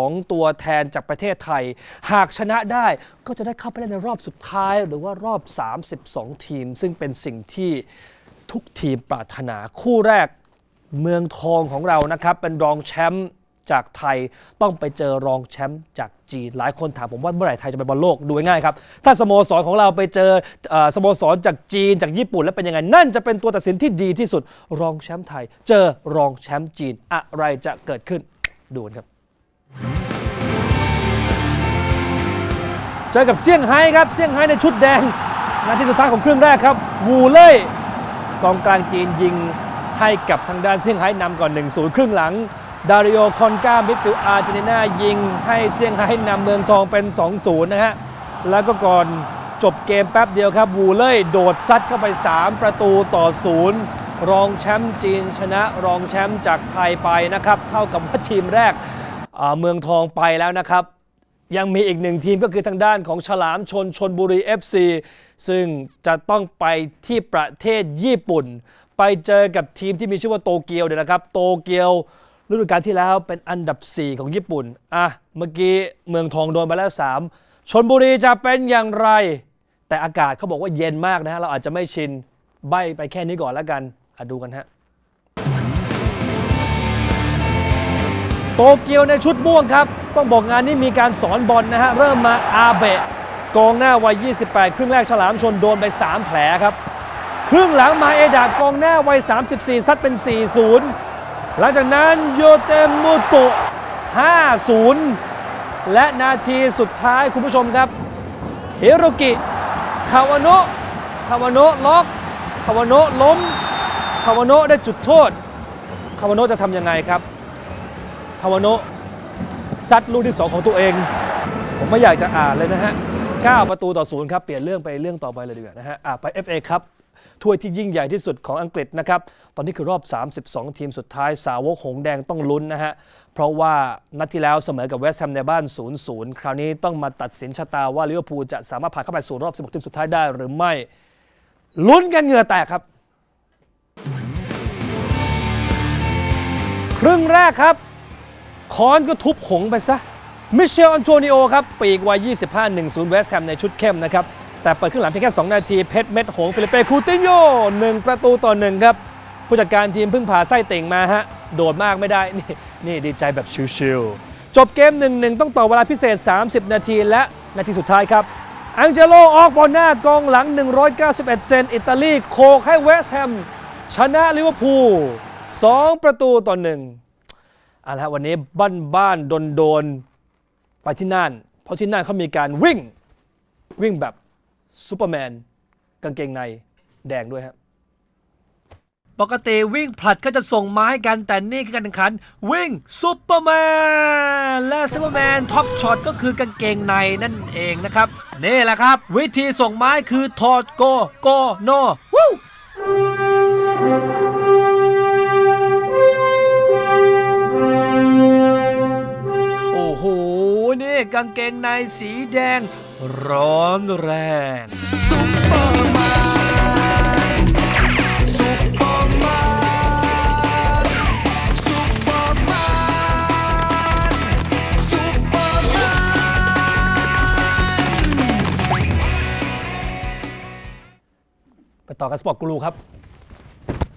2 ตัวแทนจากประเทศไทย หากชนะได้ก็จะได้เข้าไปเล่นในรอบสุดท้ายหรือว่ารอบ 32 ทีม ซึ่งเป็นสิ่งที่ทุกทีมปรารถนาคู่แรกเมืองทองของเรานะครับ เป็นรองแชมป์จากไทยต้องไปเจอรองแชมป์จากจีน หลายคนถามผมว่าเมื่อไหร่ไทยจะไปบอลโลกดูง่ายครับ ถ้าสโมสรของเราไปเจออสโมสรจากจีนจากญี่ปุ่นแล้วเป็นยังไง นั่นจะเป็นตัวตัดสินที่ดีที่สุด รองแชมป์ไทย เจอรองแชมป์จีนอะไรจะเกิดขึ้นดูนครับ เจอกับเซี่ยงไฮ้ครับเซี่ยงไฮ้ในชุดแดง นาทีสุดท้ายของครึ่งแรกครับวูเล่ยกองกลางจีนยิงให้กับทางด้านเซี่ยงไฮ้นำก่อน 1-0 ครึ่งหลัง ดาริโอคอนกามิฟิลอาร์เจนตินายิงให้เซี่ยงไฮ้นำเมืองทองเป็น 2-0 นะฮะ แล้วก็ก่อนจบเกมแป๊บเดียวครับ วูเล่ยโดดซัดเข้าไป 3 ประตูต่อ 0 รองแชมป์จีนชนะรองแชมป์จากไทยไปนะครับ เท่ากับว่าทีมแรกเมืองทองไปแล้วนะครับ ยังมีอีกหนึ่งทีมก็คือทางด้านของฉลามชนชนบุรี FC ซึ่งจะต้องไปที่ประเทศญี่ปุ่น ไปเจอกับทีมที่มีชื่อว่าโตเกียวเดี๋ยวนะครับ โตเกียวฤดูกาลที่แล้วเป็นอันดับ 4 ของญี่ปุ่น อะ เมื่อกี้เมืองทองโดนไปแล้ว 3 ชนบุรีจะเป็นอย่างไร แต่อากาศเขาบอกว่าเย็นมากนะฮะ เราอาจจะไม่ชิน ใบไปแค่นี้ก่อนแล้วกันอะดูกันฮะโตเกียวในชุดม่วงครับ ต้องบอกงานนี้มีการสอนบอลนะฮะ เริ่มมาอาเบะกองหน้าวัย 28 ครึ่งแรกฉลามชนโดนไป 3 แผลครับ ครึ่งหลังมาเอดากองหน้าวัย 34 ซัดเป็น 4-0 หลังจากนั้นโยเตมุโตะ5-0 และนาทีสุดท้ายคุณผู้ชมครับเฮโรกิคาวาโนะคาวาโนะล็อกคาวาโนะล้มคาวาโนะได้จุดโทษคาวาโนะจะทำยังไงครับคาวาโนะ ซัดลูกที่ 2 ของตัวเอง ผมไม่อยากจะอ่านเลยนะฮะ 9 ประตูต่อศูนย์ครับ เปลี่ยนเรื่องไปเรื่องต่อไปเลยดีกว่านะฮะ อะไป FA ครับถ้วยที่ยิ่งใหญ่ที่สุดของอังกฤษนะครับ ตอนนี้คือรอบ 32 ทีมสุดท้ายสาวกหงแดงต้องลุ้นนะฮะ เพราะว่านัดที่แล้วเสมอกับเวสต์แฮมในบ้าน 0-0 คราวนี้ต้องมาตัดสินชะตาว่าลิเวอร์พูลจะสามารถผ่านเข้าไปสู่รอบ 16 ทีมสุดท้ายได้หรือไม่ ลุ้นกันเหงื่อแตกครับ ครึ่งแรกครับ คอนก็ทุบหงไปซะ มิเชลอันโตนิโอครับ ปีกวัย 25 1-0 เวสต์แฮมในชุดเข้มนะครับ แต่เปิดครึ่งหลังเพียงแค่ 2 นาที เพชรเม็ดหงส์ฟิลิปเป้คูตินโย1 ประตูต่อ 1 ครับ ผู้จัดการทีมเพิ่งผ่าไส้ติ่งมาฮะ โดดมากไม่ได้ นี่นี่ดีใจแบบชิวๆ จบเกม 1-1 ต้องต่อเวลาพิเศษ 30 นาทีและนาทีสุดท้ายครับอังเจโลออกบอลหน้ากองหลัง 191 เซนอิตาลีโคกให้เวสต์แฮมชนะลิเวอร์พูล2ประตูต่อ1 เอาละฮะวันนี้บ้านบ้านโดนโดนๆไปที่น่าน เพราะที่น่านเขามีการวิ่งวิ่งแบบซูเปอร์แมนกางเกงในแดงด้วยฮะปกติวิ่งผลัดก็จะส่งไม้กันแต่นี่คือการแข่งขัน วิ่งซูเปอร์แมนและซูเปอร์แมนท็อปช็อตก็คือกางเกงในนั่นเองนะครับ นี่แหละครับ วิธีส่งไม้คือถอดโกโกโนวู้ กางเกงในสีแดง ร้อนแรงซุปเปอร์แมนซุปเปอร์แมนซุปเปอร์แมนซุปเปอร์แมนไปต่อกันสปอร์ตกูรูครับ